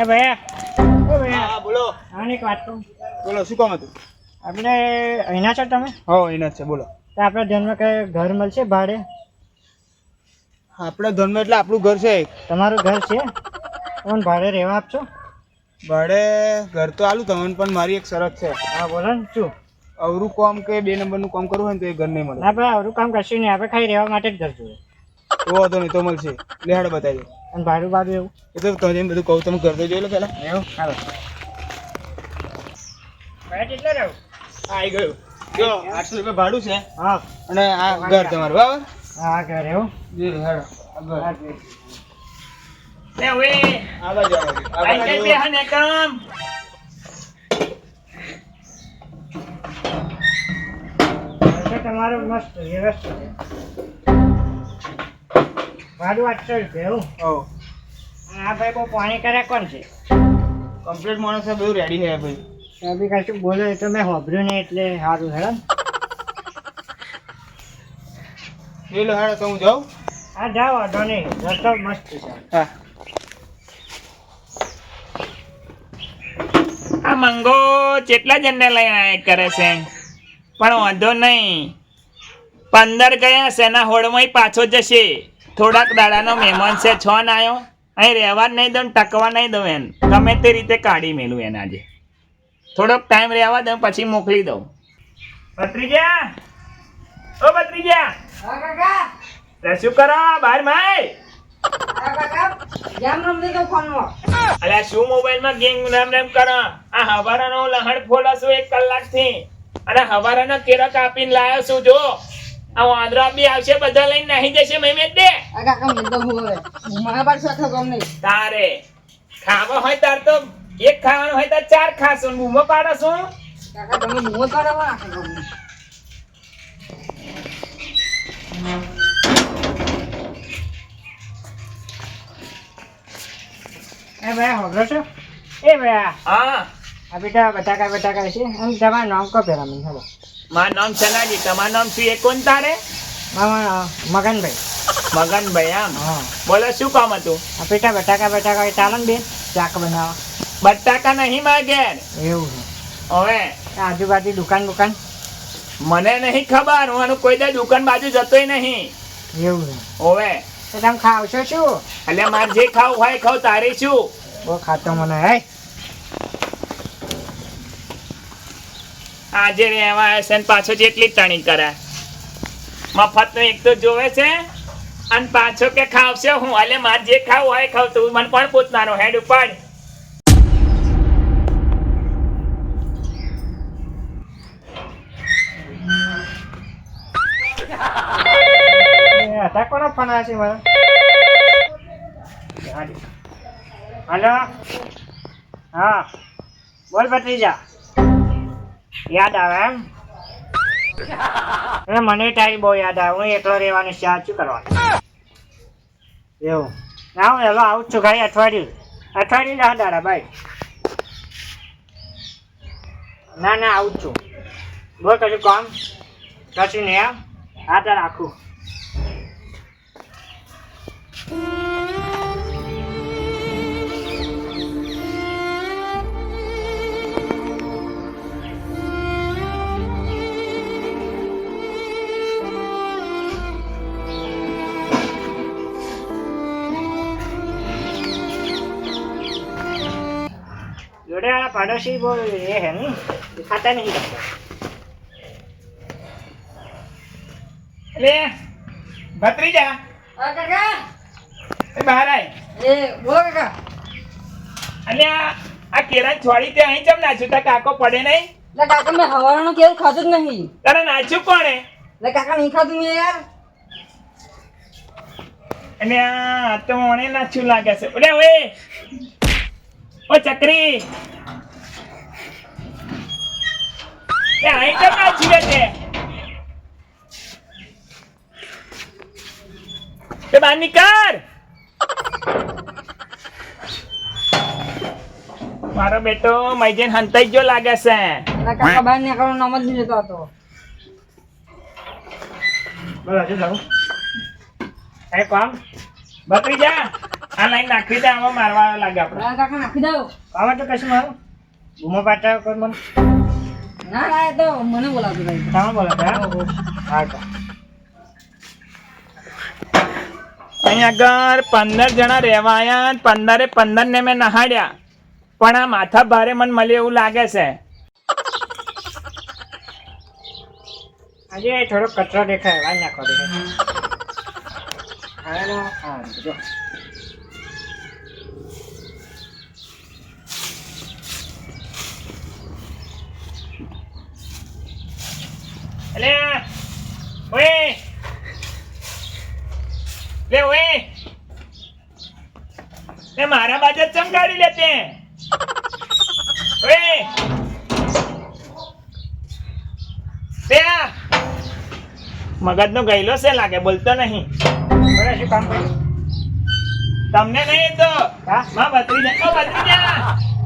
એ ભૈયા ઓ ભૈયા હા બોલો. આને એક વાત કહું. બોલો શું કામ હતું? આપણે અહીંના છો તમે? હો અહીંના છે બોલો. તો આપણે ધ્યાનમાં કઈ ઘર મળશે ભાડે? આપણે ધર્મ એટલે આપણું ઘર છે તમારું ઘર છે? તમને ભાડે રહેવા આપશો? ભાડે ઘર તો આલું તમને પણ મારી એક શરત છે. હા બોલો ને શું? અવરું કામ કે બે નંબરનું કામ કરવું હોય ને તો એ ઘર નહીં મળે. આપણે ભાઈ આવડું કામ કરશું નહીં. આપણે ખાલી રહેવા માટે જ ઘર જોઈએ. તો વાંધો નહીં તો મળશે. લેહાડ બતાવી અને ભાડું બાડું એવું. એ તો તમે બધું કહું તમે ઘર તો જોઈ લો પેલા એવું? હાલો. કેટલે રહું? આવી ગયું. જો આઠસો રૂપિયા ભાડું છે. હા. અને આ ઘર તમારું બરાબર? હા ઘર એવું. જી હેડો બાજુ બાજુ. બાજુ. તમારું મસ્ત વ્યવસ્થિત છે વાત આઠસો રૂપિયા એવું હો. આ ભાઈ બહુ પાણી કરે કોણ છે? કમ્પ્લીટ માણસ છે બધું રેડી છે ભાઈ. તો બી કશું બોલે એ તો મેં હોભર્યું નહીં એટલે સારું હેડો ને. જોઈ લો હેડો તો હું જાઉં? હા જાઓ વાંધો નહીં. રસ્તો મસ્ત છે. હા. આ મંગો કેટલા જણને લઈ આયા કરે છે? પણ વાંધો નહીં. પંદર ગયા સેના એના હોળમાં પાછો જશે? થોડાક દાડાનો મહેમાન છે છ ના આવ્યો અહીં રહેવા નહીં દઉં ટકવા નહીં દઉં એને ગમે તે રીતે કાઢી મેલું એને આજે. થોડોક ટાઈમ રહેવા દઉં પછી મોકલી દઉં. ભત્રીજા? ઓ ભત્રીજા? શું કરો બહાર માય. અલ્યા શું મોબાઈલમાં ગેમ રામ રામ કરો? આ હવારાનો લહણ ફોલો છું એક કલાકથી. અને હવારાના કેરા કાપીને લાયો છું જો. આ વાંદરા બી આવશે બધા લઈને નાહી જશે દે તારે ખાવા હોય તાર તો એક ખાવાનું હોય તો ચાર ખાશું બૂમો પાડો છું એ ભાઈ છો? એ ભાઈ હા. આ બેટા બટાકા બટાકા છે એમ તમારું નામ કહો પેલા મને હેડો મારું નામ સનાજી તમારું નામ શું? એ કોણ તારે? મગનભાઈ. મગનભાઈ આમ બોલો શું કામ હતું? આ બેટા બટાકા બટાકા ચાલો ને બેન ચાક બનાવવા બટાકા નહીં માગેર એવું છે. હવે? આજુબાજુ દુકાન દુકાન મને નહીં ખબર હું કોઈ દે દુકાન બાજુ જતોય નહીં. એવું હવે? તો તમે ખાવશો શું? એટલે મારે જે ખાવું હોય ખાવ તારે શું? બહુ ખાતો મને હે? આજે રહેવા છે પાછો જેટલી તણી કરે. મફત એક તો જોવે છે અને પાછો કે ખાવશે હું એટલે મારે જે ખાવું હોય ખાવ, તું મને પણ પૂછનારો હેડ ઉપાડ. ફોન આવે છે હલો. હા. બોલ ભત્રીજા. યાદ આવે? એમ મને તારી બહુ યાદ આવે. હું એકલો રહેવાની શું કરવાનું? એવું. ના, હું હેલો આવું છું ખાલી અઠવાડિયું. અઠવાડિયું દસ દાડા ભાઈ ના ના, આવું છું. બોલ, કશું કામ? કશું નહીં એમ હા? તો રાખું. હે નહીં ખાતા નહીં કરતા. એટલે ભત્રીજા. એ બહાર આય. એટલે આ આ કેરા છોડી તે અહીં ચમ નાચ્યું તા કાકો પડે નહીં? કાકા મેં હવારનું કેવું ખાધું જ નહીં. તારે નાચ્યું કોણે? લે કાકા નહીં ખાધું મેં યાર. અને આ તો મને નાચ્યું લાગે છે. ઓલે ઓએ ઓ ચકરી! એ આઈ ચમ ના જીવે છે? તે બહાર નીકળ! મારો બેટો મૈજેન હંતાઈ ગયો લાગે છે. કાકા બહાર નીકળવાનો નામ જ નહીં લેતો હતો બરાબર જાઓ એ કામ. ભત્રીજા આ લાઈન નાખી દે આમાં મારવા લાગે આપણે ના કાકા નાખી દો આવા તો કશું મારું? બૂમો પાટા કર મને? ના એ તો મને બોલાવતો ભાઈ. તમે બોલાવતો હા? હા અહીંયા આગળ પંદર જણા રહેવાયા પંદરે પંદર ને મેં નહાડ્યા. પણ આ માથા ભારે મને મળે એવું લાગે છે. આજે થોડો કચરો દેખાય વાળ નાખો દે હા ને, હા જો એટલે ઓય લે ઓય લે મારા બાજુ ચમ કાઢી લેતે ઓય તે મગજનો ગયેલો છે લાગે બોલતો નહીં. શું કામ કર્યું? તમને નહીં તો? હા માં બત્રી ઓ બત્રી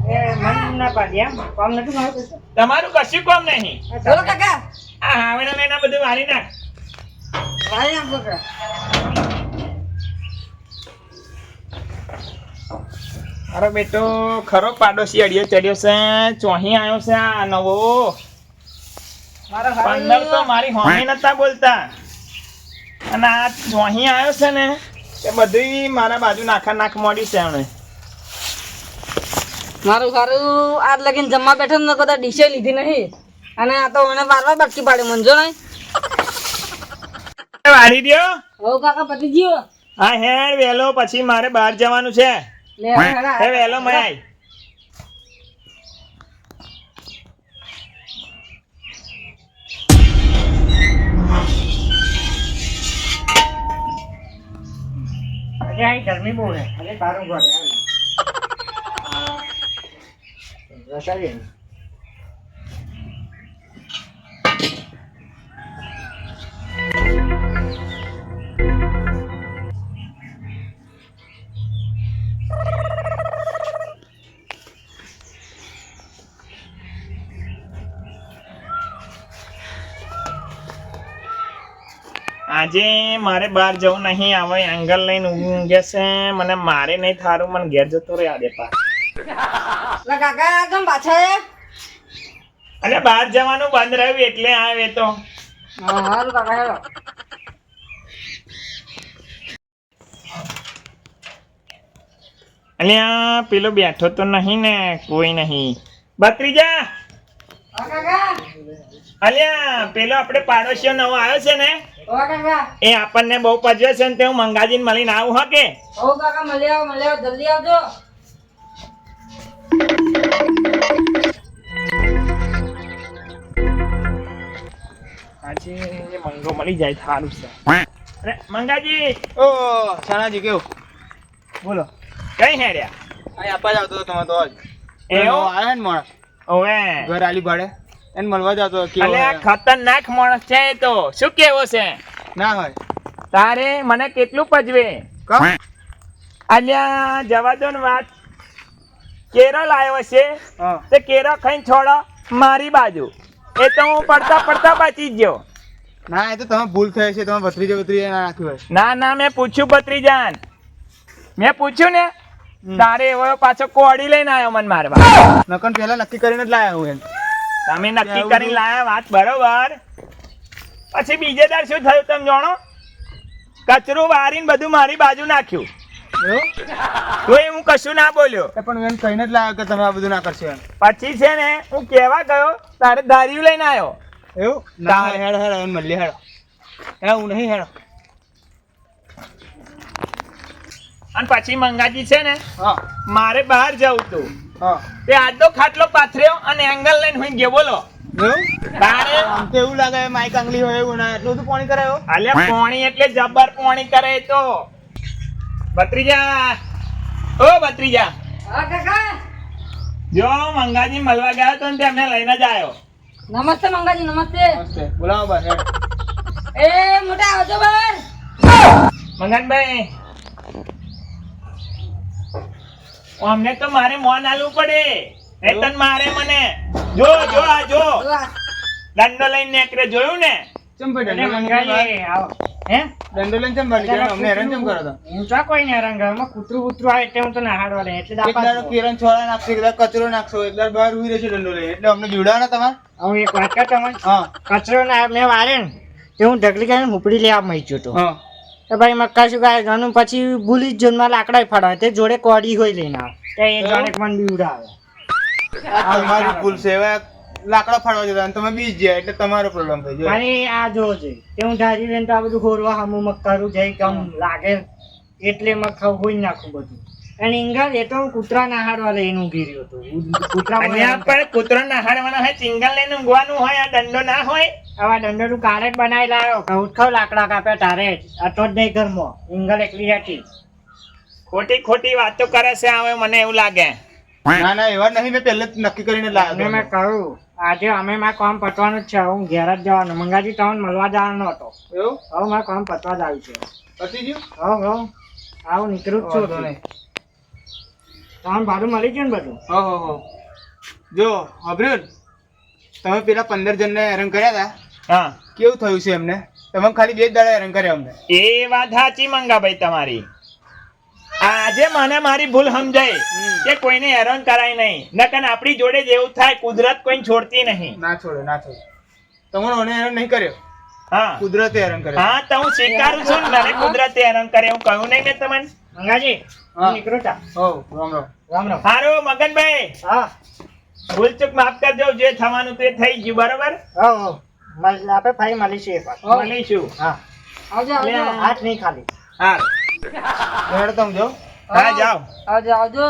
એ મન ના પાડી એમ. કામ નથી મારું તમારું કશું કામ નહીં. બોલો કાકા. આ હાવડા મેના બધું મારી નાખ. મારી નાખો કાકા અરે બેટો ખરો પાડોશી અડિયો ચડ્યો છે. ચોહી આવ્યો છે આ નવો. પંદર તો મારી હોમી નતા બોલતા. અને આ ચોહી આવ્યો છે ને એ બધી મારા બાજુ નાખા નાખ મોડી છે એમણે મારું સારું આજ લગીને જમવા બેઠો ને કદાચ ડીશે લીધી નહીં. અને આ તો મને વાર વાર બટકી પાડી મંજો નહીં એ વાળી દ્યો. હો કાકા પતી ગયો. હા હેડ વેલો પછી મારે બહાર જવાનું છે. લે વેલો અહીં ગરમી બહુ ને તારું ઘર રસાઈ આજે મારે બહાર જવું નહીં આવે એંગલ લઈને ઊંઘે છે. મને મારે નહીં થારું મને ઘેર જતો રહે આજે પા કાકા કેમ પાછા અને બહાર જવાનું બંધ રહ્યું એટલે આવે તો. અલ્યા પેલો બેઠો તો નહીં ને કોઈ નહીં. બત્રીજા અલ્યા પેલો આપણે પાડોશીઓ નવો આવ્યો છે ને? એ આપણને બહુ પજવે છે ને તે હું મંગાજીને મળીને આવું હા કે? હો કાકા મળી આવો મળી આવો જલ્દી આવજો. આજે મંગો મળી જાય સારું છે. અરે મંગાજી! ઓ શાણાજી કેવું? બોલો. કઈ હેડ્યા? અહીં આપવા જ આવતો હતો તમે તો જ એવું? આવ્યા ને માણસ. ઓવે ઘર આલી ભાડે. એને મળવા જતો અલ્યા હોય? ખતરનાક માણસ છે તો. શું કેવો છે? ના હોય. તારે મને કેટલું પજવે? અલ્યા જવા દો ને વાત. કેરળ આવ્યો છે. તે કેરળ ખાઈને છોડો મારી બાજુ. એ તો હું પડતા પડતા બચી જ ગયો. ના એ તો તમે ભૂલ થઈ છે. તમે ભત્રીજે ભત્રીજા ના નાખ્યું ના ના મેં પૂછ્યું ભત્રીજાન. મેં પૂછ્યું ને. તારે એવો પાછો કોડી લઈને આવ્યો મને મારવા. નકન પેલા નક્કી કરીને જ લાયા હું તમે નક્કી કરીને લાયા વાત બરોબર. પછી બીજે દાર શું થયું તમે જાણો? કચરું વારીને બધું મારી બાજુ નાખ્યું. તો એ હું કશું ના બોલ્યો. પણ એમ કહીને જ લાવ્યો કે તમે આ બધું ના કરશો એમ. પછી છે ને હું કેવા ગયો? તારે ધાર્યું લઈને આવ્યો એવું? ના હેડો હેડો એને મળીએ હેડો હેડો હું નહીં હેડો અને પછી મંગાજી છે ને મારે બહાર જવું તું. હા. તે આજનો ખાટલો પાથર્યો અને એંગલ લઈને હું ગયો બોલો. એવું? તારે આમ તો એવું લાગે માઈક આંગળી હોય એવું ના એટલું બધું પાણી કરાયો અલ્યા પોણી એટલે જબર પોણી કરે તો. ભત્રીજા. ઓ ભત્રીજા. જો મંગાજી મળવા ગયો તો ને તેમને લઈને જ આવ્યો નમસ્તે મંગાજી નમસ્તે. બોલાવો બસ એ મોટા આવજો મંગનભાઈ અમને તો મારે મોન આલવું પડે. નહીતર મારે મને. જો જો આ જો. દંડો લઈને નેકરે જોયું ને? ચમ મંગાઈએ આવો. હે? દંડો લઈને ચમ બહાર અમને હેરાન ચમ કરો છો? હું ચા કોઈ ને હેરાન ઘરમાં કૂતરું કૂતરું આવે એટલે હું તો નાહાડવા લે એટલે કિરણ છોડા નાખશો એક કચરો નાખશો એક બહાર ઉઈ રહેશે દંડો લઈને. એટલે અમને જોડાવાના તમારે? હું એક વાત કહું તમને? હા. કચરો ના મેં વારે ને તે હું ઢગલી કરીને ઉપડી લેવા મહી ગયો હતો. હા. તો ભાઈ મક્કા ગાય ગણું પછી ભૂલી જોનમાં લાકડા ફાડવા તે જોડે કોડી હોય લઈને આવે. તે એ જોડે મને બીવડાવે આ તમારી ભૂલ છે હવે લાકડા ફાડવા જતા અને તમે બીજ ગયા એટલે તમારો પ્રોબ્લેમ થઈ ગયો. અને આ જો છે તે હું ધારી લઈને તો આ બધું ખોરવા હમું મક્કારું કરું જઈ કમ લાગે. એટલે મક્કા હોઈ નાખું બધું. અને ઇંગલ એ તો હું કૂતરા નાહાડવા લઈને ઊભી રહ્યો હતો. કૂતરા પણ કૂતરા નહાડવાનો હોય ચિંગલ લઈને ઊંઘવાનું હોય આ દંડો ના હોય? આવા દંડો તું કાલે જ બનાવી લાવ્યો ઉઠો લાકડા કાપ્યા તારે જ. અતો જ નહીં ઘરમાં. ઇંગલ એકલી હતી. ખોટી ખોટી વાતો કરે છે હવે મને એવું લાગે. ના ના એવા નહીં મેં પહેલે જ નક્કી કરીને લાગે લાવ્યો મેં કહ્યું આજે અમે મારે કામ પતવાનું જ છે. હું ઘેર જ જવાનું. મંગાજી તમને મળવા જવાનો હતો. એવું? હવે મારે કામ પતવા જ આવ્યું છે. પતી ગયું? હવે હવે આવું નીકળું છું. તમને ભાડું મળી ગયું ને બધું? હો હો હો. જો અભ્રુલ તમે પેલા પંદર જણને હેરાન કર્યા હતા? હા. કેવું થયું છે એમને? તમે ખાલી બે દાડા હેરાન કર્યા અમને. એ વાત સાચી મંગાભાઈ તમારી. આજે મને મારી ભૂલ સમજાય કે કોઈને હેરાન કરાય નહીં. નકન આપણી જોડે જ એવું થાય કુદરત કોઈને છોડતી નહીં. ના છોડે ના છોડે. તમને મને હેરાન નહીં કર્યો? હા. કુદરતે હેરાન કર્યો. હા તો હું સ્વીકારું છું ને મને કુદરતે હેરાન કરે હું કહ્યું નહીં મેં તમને? મંગાજી નીકળું તા હો રામ રામ. રામ રામ. હારો મગનભાઈ. હા. ભૂલચૂક માફ કરજો જે થવાનું તે થઈ ગયું બરોબર? હા હો. આપણે ફરી મળીશું એક વાર. મળીશું હા. આવજો આવજો. હાથ નહીં ખાલી. હા હેડ તમ જો હા જાઓ. આવજો આવજો.